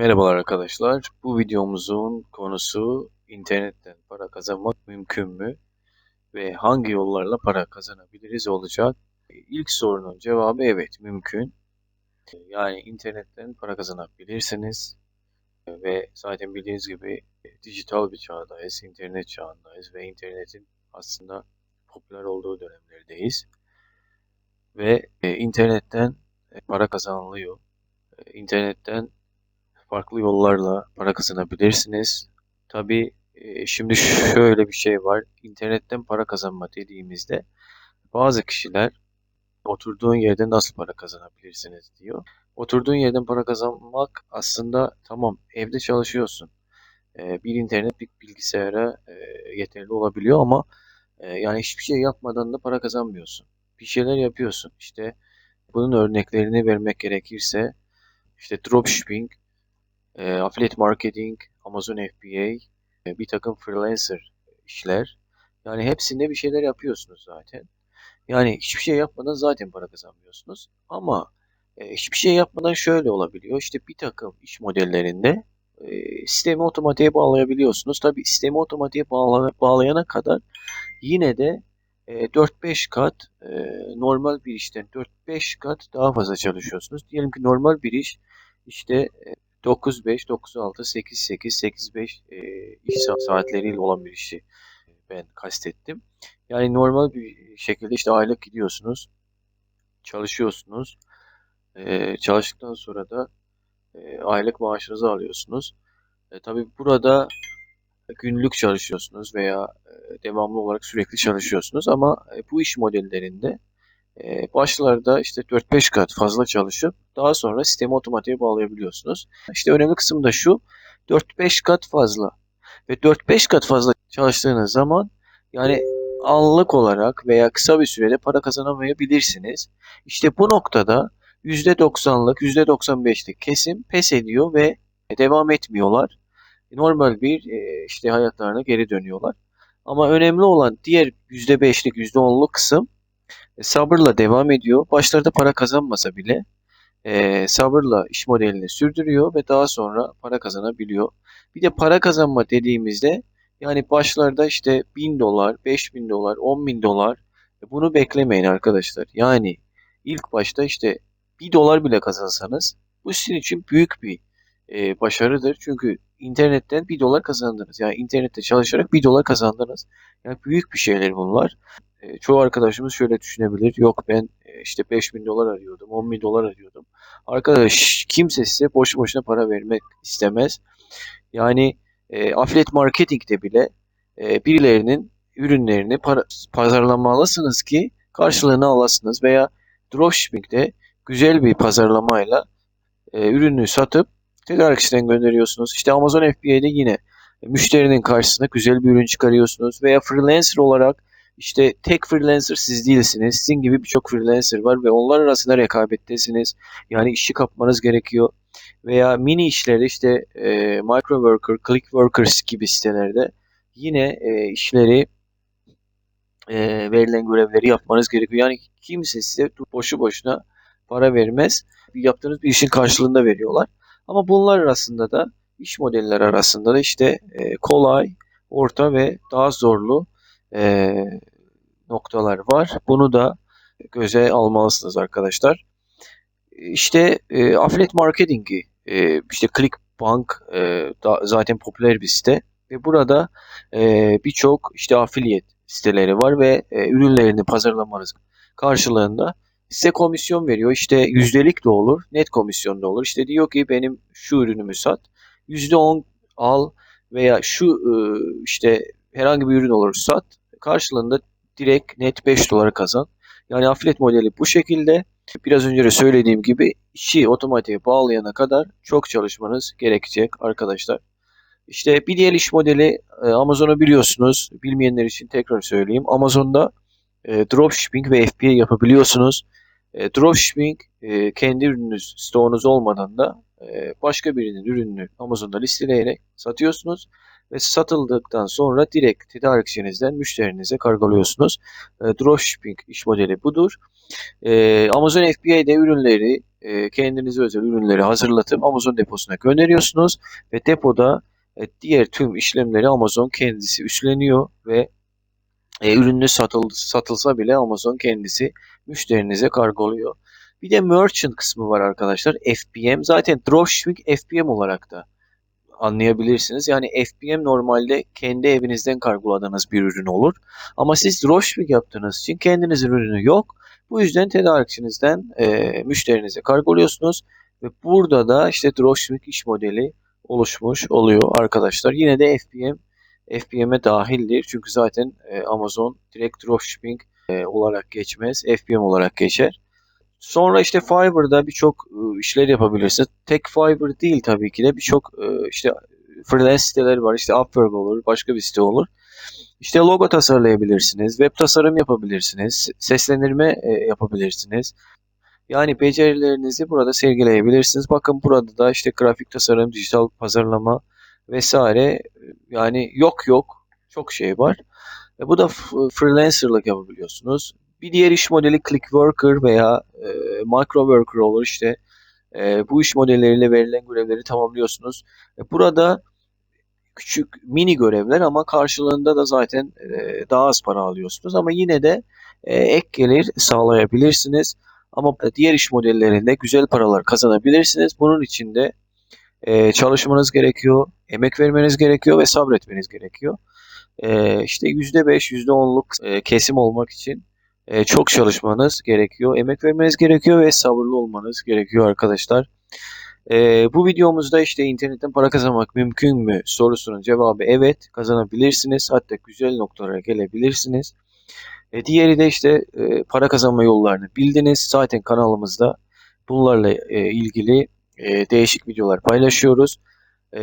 Merhabalar arkadaşlar. Bu videomuzun konusu internetten para kazanmak mümkün mü? Ve hangi yollarla para kazanabiliriz olacak. İlk sorunun cevabı evet mümkün. Yani internetten para kazanabilirsiniz. Ve zaten bildiğiniz gibi dijital bir çağdayız, internet çağındayız ve internetin aslında popüler olduğu dönemlerdeyiz. Ve e, internetten para kazanılıyor. E, internetten farklı yollarla para kazanabilirsiniz. Tabii e, şimdi şöyle bir şey var. İnternetten para kazanma dediğimizde bazı kişiler oturduğun yerden nasıl para kazanabilirsiniz diyor. Oturduğun yerden para kazanmak aslında tamam evde çalışıyorsun. E, bir internet bir bilgisayara e, yeterli olabiliyor ama yani hiçbir şey yapmadan da para kazanmıyorsun. Bir şeyler yapıyorsun. İşte bunun örneklerini vermek gerekirse işte dropshipping, e, affiliate marketing, Amazon FBA, e, bir takım freelancer işler. Yani hepsinde bir şeyler yapıyorsunuz zaten. Yani hiçbir şey yapmadan zaten para kazanmıyorsunuz. Ama e, hiçbir şey yapmadan şöyle olabiliyor. İşte bir takım iş modellerinde e, sistemi otomatiğe bağlayabiliyorsunuz. Tabi sistemi otomatiğe bağla, bağlayana kadar yine de e, 4-5 kat e, normal bir işten 4-5 kat daha fazla çalışıyorsunuz. Diyelim ki normal bir iş işte e, 9-5, 9-6, 8-8, 8-5 e, iş saatleriyle olan bir işi ben kastettim. Yani normal bir şekilde işte aylık gidiyorsunuz, çalışıyorsunuz. E, çalıştıktan sonra da e, aylık maaşınızı alıyorsunuz. E, tabii burada günlük çalışıyorsunuz veya e, devamlı olarak sürekli çalışıyorsunuz ama e, bu iş modellerinde başlarda işte 4-5 kat fazla çalışıp daha sonra sistemi otomatiğe bağlayabiliyorsunuz. İşte önemli kısım da şu 4-5 kat fazla ve 4-5 kat fazla çalıştığınız zaman yani anlık olarak veya kısa bir sürede para kazanamayabilirsiniz. İşte bu noktada %90'lık, %95'lik kesim pes ediyor ve devam etmiyorlar. Normal bir e, işte hayatlarına geri dönüyorlar. Ama önemli olan diğer %5'lik, %10'luk kısım sabırla devam ediyor. Başlarda para kazanmasa bile e, sabırla iş modelini sürdürüyor ve daha sonra para kazanabiliyor. Bir de para kazanma dediğimizde yani başlarda işte 1000 dolar, 5000 dolar, 10 bin dolar e, bunu beklemeyin arkadaşlar. Yani ilk başta işte 1 dolar bile kazansanız bu sizin için büyük bir e, başarıdır. Çünkü internetten 1 dolar kazandınız. Yani internette çalışarak 1 dolar kazandınız. Yani büyük bir şeyler bunlar. E, çoğu arkadaşımız şöyle düşünebilir. Yok ben e, işte 5 bin dolar arıyordum, 10 bin dolar arıyordum. Arkadaş kimse size boş boşuna para vermek istemez. Yani e, affiliate marketingde bile e, birilerinin ürünlerini para, pazarlamalısınız ki karşılığını alasınız veya dropshipping'de güzel bir pazarlamayla e, ürünü satıp tekrar kişiden gönderiyorsunuz. İşte Amazon FBA'de yine müşterinin karşısına güzel bir ürün çıkarıyorsunuz veya freelancer olarak işte tek freelancer siz değilsiniz. Sizin gibi birçok freelancer var ve onlar arasında rekabettesiniz. Yani işi kapmanız gerekiyor. Veya mini işlerde işte e, Microworker, Clickworkers gibi sitelerde yine e, işleri e, verilen görevleri yapmanız gerekiyor. Yani kimse size boşu boşuna para vermez. Yaptığınız bir işin karşılığında veriyorlar. Ama bunlar arasında da iş modeller arasında da işte e, kolay, orta ve daha zorlu e, noktalar var. Bunu da göze almalısınız arkadaşlar. İşte e, affiliate marketing'i e, işte Clickbank e, da, zaten popüler bir site ve burada e, birçok işte affiliate siteleri var ve e, ürünlerini pazarlamanız karşılığında size komisyon veriyor. İşte yüzdelik de olur, net komisyon da olur. İşte diyor ki benim şu ürünümü sat, yüzde on al veya şu e, işte herhangi bir ürün olur sat. Karşılığında direkt net 5 dolara kazan. Yani affiliate modeli bu şekilde. Biraz önce de söylediğim gibi işi otomatiğe bağlayana kadar çok çalışmanız gerekecek arkadaşlar. İşte bir diğer iş modeli e, Amazon'u biliyorsunuz. Bilmeyenler için tekrar söyleyeyim. Amazon'da e, dropshipping ve FBA yapabiliyorsunuz. E, dropshipping kendi ürününüz, stoğunuz olmadan da başka birinin ürününü Amazon'da listeleyerek satıyorsunuz. Ve satıldıktan sonra direkt tedarikçinizden müşterinize kargoluyorsunuz. E, dropshipping iş modeli budur. E, Amazon FBA'de ürünleri e, kendinize özel ürünleri hazırlatıp Amazon deposuna gönderiyorsunuz ve depoda e, diğer tüm işlemleri Amazon kendisi üstleniyor ve e, ürünü satıl, satılsa bile Amazon kendisi müşterinize kargoluyor. Bir de merchant kısmı var arkadaşlar. FBM zaten dropshipping FBM olarak da anlayabilirsiniz. Yani FBM normalde kendi evinizden kargoladığınız bir ürün olur. Ama siz dropshipping yaptığınız için kendinizin ürünü yok. Bu yüzden tedarikçinizden e, müşterinize kargoluyorsunuz ve burada da işte dropshipping iş modeli oluşmuş oluyor arkadaşlar. Yine de FBM FBM'e dahildir. Çünkü zaten e, Amazon direkt dropshipping e, olarak geçmez. FBM olarak geçer. Sonra işte Fiverr'da birçok e, işler yapabilirsiniz. Tek Fiverr değil tabii ki de birçok e, işte freelance siteleri var. İşte Upwork olur, başka bir site olur. İşte logo tasarlayabilirsiniz, web tasarım yapabilirsiniz, seslendirme e, yapabilirsiniz. Yani becerilerinizi burada sergileyebilirsiniz. Bakın burada da işte grafik tasarım, dijital pazarlama vesaire yani yok yok çok şey var. E, bu da freelancerlık yapabiliyorsunuz. Bir diğer iş modeli Clickworker veya e, Microworker olur işte. E, bu iş modelleriyle verilen görevleri tamamlıyorsunuz. E, burada küçük mini görevler ama karşılığında da zaten e, daha az para alıyorsunuz ama yine de e, ek gelir sağlayabilirsiniz. Ama diğer iş modellerinde güzel paralar kazanabilirsiniz. Bunun için de e, çalışmanız gerekiyor, emek vermeniz gerekiyor ve sabretmeniz gerekiyor. E, işte %5, %10'luk e, kesim olmak için e, çok çalışmanız gerekiyor, emek vermeniz gerekiyor ve sabırlı olmanız gerekiyor arkadaşlar. E, bu videomuzda işte internetten para kazanmak mümkün mü sorusunun cevabı evet kazanabilirsiniz. Hatta güzel noktalara gelebilirsiniz. E, diğeri de işte e, para kazanma yollarını bildiniz. Zaten kanalımızda bunlarla e, ilgili e, değişik videolar paylaşıyoruz. E,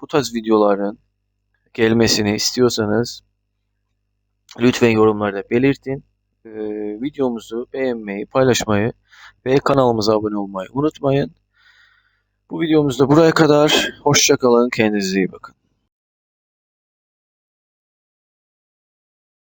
bu tarz videoların gelmesini istiyorsanız lütfen yorumlarda belirtin. E, videomuzu beğenmeyi, paylaşmayı ve kanalımıza abone olmayı unutmayın. Bu videomuzda buraya kadar. Hoşçakalın. Kendinize iyi bakın.